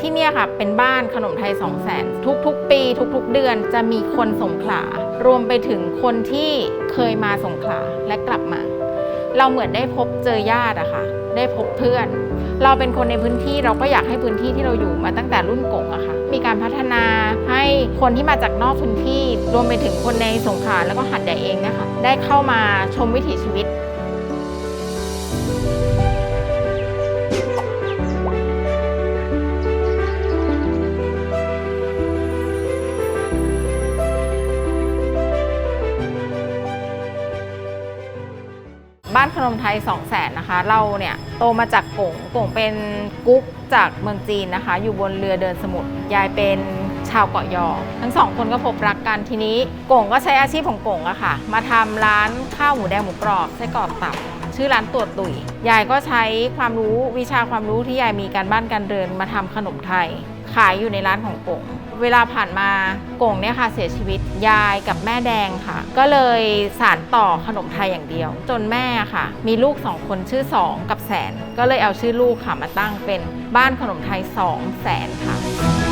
ที่เนี่ยค่ะเป็นบ้านขนมไทย2 0 0แสนทุกๆ ปี ทุกๆ เดือนจะมีคนสงขลารวมไปถึงคนที่เคยมาสงขลาและกลับมา เราเหมือนได้พบเจอญาติอะค่ะ ได้พบเพื่อน เราเป็นคนในพื้นที่เราก็อยากให้พื้นที่ที่เราอยู่มาตั้งแต่รุ่นกงอะค่ะ มีการพัฒนาให้คนที่มาจากนอกพื้นที่ รวมไปถึงคนในสงขลาแล้วก็หัดใหญ่เองนะคะได้เข้ามาชมวิถีชีวิต บ้านขนมไทย 2 0 0แสนนะคะ เราเนี่ยโตมาจากกงกงเป็นกุ๊กจากเมืองจีนนะคะ อยู่บนเรือเดินสมุทรยายเป็นชาวเกาะยอ ทั้งสองคนก็พบรักกันทีนี้กงก็ใช้อาชีพของกงอะค่ะ มาทำร้านข้าวหมูแดงหมูกรอบไส้กรอกตับ ชื่อร้านตัวตุยยายก็ใช้ความรู้วิชาความรู้ที่ยายมีการบ้านการเดินมาทำขนมไทย ขายอยู่ในร้านของกงเวลาผ่านมากงเนี่ยค่ะเสียชีวิตยายกับแม่แดงค่ะ ก็เลยสานต่อขนมไทยอย่างเดียว จนแม่ค่ะ มีลูกสองคนชื่อสองกับแสน ก็เลยเอาชื่อลูกค่ะมาตั้งเป็นบ้านขนมไทยสองแสนค่ะ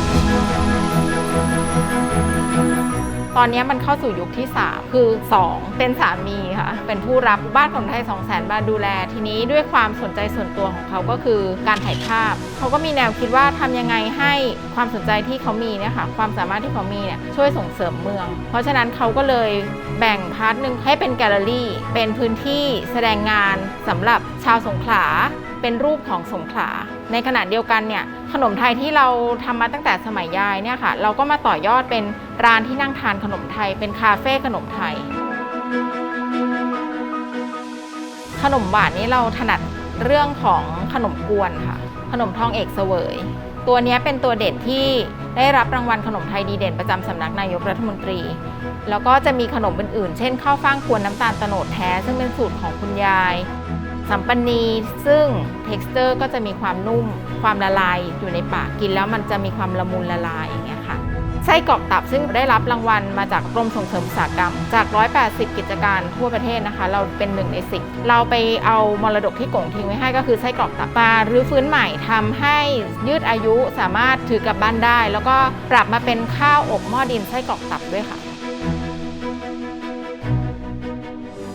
ตอนนี้มันเข้าสู่ยุคที่ 3 คือ 2 เป็นสามีค่ะเป็นผู้รับบ้านขนมไทย2 0 0แสนบาทดูแล ทีนี้ด้วยความสนใจส่วนตัวของเขาก็คือการถ่ายภาพ เขาก็มีแนวคิดว่าทำยังไงให้ความสนใจที่เขามีเนี่ยค่ะความสามารถที่เขามีเนี่ยช่วยส่งเสริมเมือง เพราะฉะนั้นเขาก็เลยแบ่งพาร์ทหนึ่งให้เป็นแกลเลอรี่ เป็นพื้นที่แสดงงานสำหรับชาวสงขลาเป็นรูปของสงขลา ในขณะเดียวกันเนี่ยขนมไทยที่เราทำมาตั้งแต่สมัยยายเนี่ยค่ะ เราก็มาต่อยอดเป็นร้านที่นั่งทานขนมไทย เป็นคาเฟ่ขนมไทย ขนมหวานนี้เราถนัดเรื่องของขนมกวนค่ะ ขนมทองเอกเสวย ตัวนี้เป็นตัวเด่นที่ได้รับรางวัลขนมไทยดีเด่นประจำสำนักนายกรัฐมนตรี แล้วก็จะมีขนมอื่นๆ เช่นข้าวฟ่างกวนน้ำตาลตโนดแท้ ซึ่งเป็นสูตรของคุณยาย สัมปันนีซึ่ง t e x t อร์ก็จะมีความนุ่ม ความละลายอยู่ในปากกินแล้วมันจะมีความละมุนละลายอย่างเงี้ยค่ะไส้กรอกตับซึ่งได้รับรางวัลมาจากกรมส่งเสริมอุตสาหกรรม จาก 180 กิจการทั่วประเทศนะคะ เราเป็นหนึ่งในสิบเราไปเอามรดกที่กงทิ้งไว้ให้ก็คือไส้กรอกตับมารื้อฟื้นใหม่ทำให้ยืดอายุสามารถถือกลับบ้านได้ แล้วก็ปรับมาเป็นข้าวอบหม้อดินไส้กรอกตับด้วยค่ะ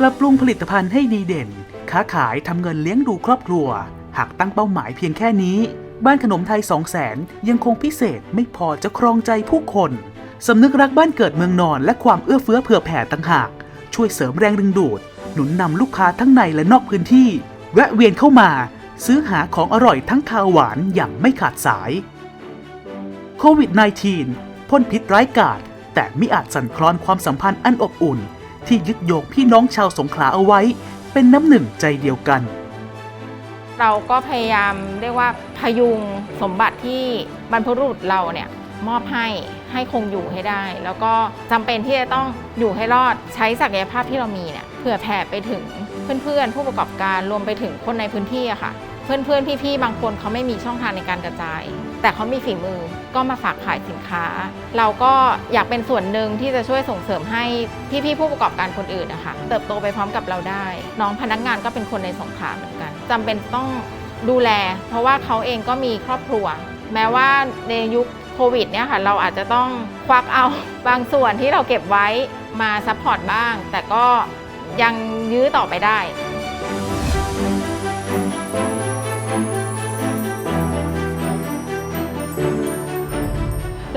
ปรับปรุงผลิตภัณฑ์ให้ดีเด่น ค้าขายทำเงินเลี้ยงดูครอบครัว หากตั้งเป้าหมายเพียงแค่นี้ บ้านขนมไทย 2 0 0แสนยังคงพิเศษไม่พอจะครองใจผู้คนสำนึกรักบ้านเกิดเมืองนอนและความเอื้อเฟื้อเผื่อแผ่ต่างหาก ช่วยเสริมแรงดึงดูด หนุนนำลูกค้าทั้งในและนอกพื้นที่ แวะเวียนเข้ามา ซื้อหาของอร่อยทั้งคาวหวานอย่างไม่ขาดสายโควิด -19 พ่นพิษร้ายกาจแต่ไมิอาจสั่นคลอนความสัมพันธ์อันอบอุ่น ที่ยึดโยงพี่น้องชาวสงขลาเอาไว้ เป็นน้ำหนึ่งใจเดียวกัน เราก็พยายามเรียกว่าพยุงสมบัติที่บรรพบุรุษเราเนี่ยมอบให้ให้คงอยู่ให้ได้ แล้วก็จำเป็นที่จะต้องอยู่ให้รอดใช้ศักยภาพที่เรามีเนี่ยเผื่อแผ่ไปถึงเพื่อนๆ ผู้ประกอบการรวมไปถึงคนในพื้นที่อะค่ะ เพื่อนๆ พี่ๆ บางคนเขาไม่มีช่องทางในการกระจาย แต่เขามีฝีมือก็มาฝากขายสินค้า เราก็อยากเป็นส่วนหนึ่งที่จะช่วยส่งเสริมให้พี่ๆ ผู้ประกอบการคนอื่นนะคะเติบโตไปพร้อมกับเราได้ น้องพนักงานก็เป็นคนในสงขลาเหมือนกันจำเป็นต้องดูแล เพราะว่าเขาเองก็มีครอบครัว แม้ว่าในยุคโควิดเนี่ยค่ะเราอาจจะต้องควักเอาบางส่วนที่เราเก็บไว้มาซัพพอร์ตบ้าง แต่ก็ยังยื้อต่อไปได้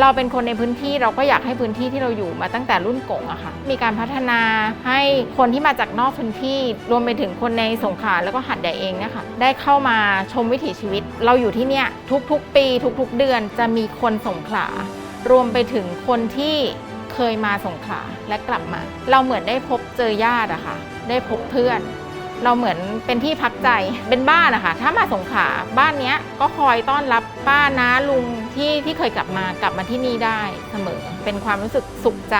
เราเป็นคนในพื้นที่เราก็อยากให้พื้นที่ที่เราอยู่มาตั้งแต่รุ่นกงอะค่ะ มีการพัฒนาให้คนที่มาจากนอกพื้นที่รวมไปถึงคนในสงขลาแล้วก็หัดใหญ่เองเนะคะได้เข้ามาชมวิถีชีวิต เราอยู่ที่เนี่ยทุกๆ ปีทุกๆ เดือนจะมีคนสงขลารวมไปถึงคนที่เคยมาสงขลาและกลับมา เราเหมือนได้พบเจอญาติอะค่ะ ได้พบเพื่อน เราเหมือนเป็นที่พักใจเป็นบ้านนะคะถ้ามาสงขลาบ้านเนี้ยก็คอยต้อนรับป้าน้าลุงที่ที่เคยกลับมากลับมาที่นี่ได้เสมอ เป็นความรู้สึกสุขใจ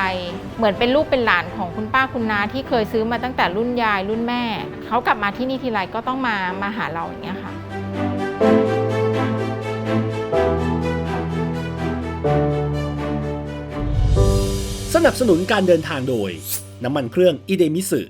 เหมือนเป็นลูกเป็นหลานของคุณป้าคุณน้าที่เคยซื้อมาตั้งแต่รุ่นยายรุ่นแม่ เขากลับมาที่นี่ทีไรก็ต้องมามาหาเราอย่างเงี้ยค่ะสนับสนุนการเดินทางโดย น้ำมันเครื่องอิเดมิสึ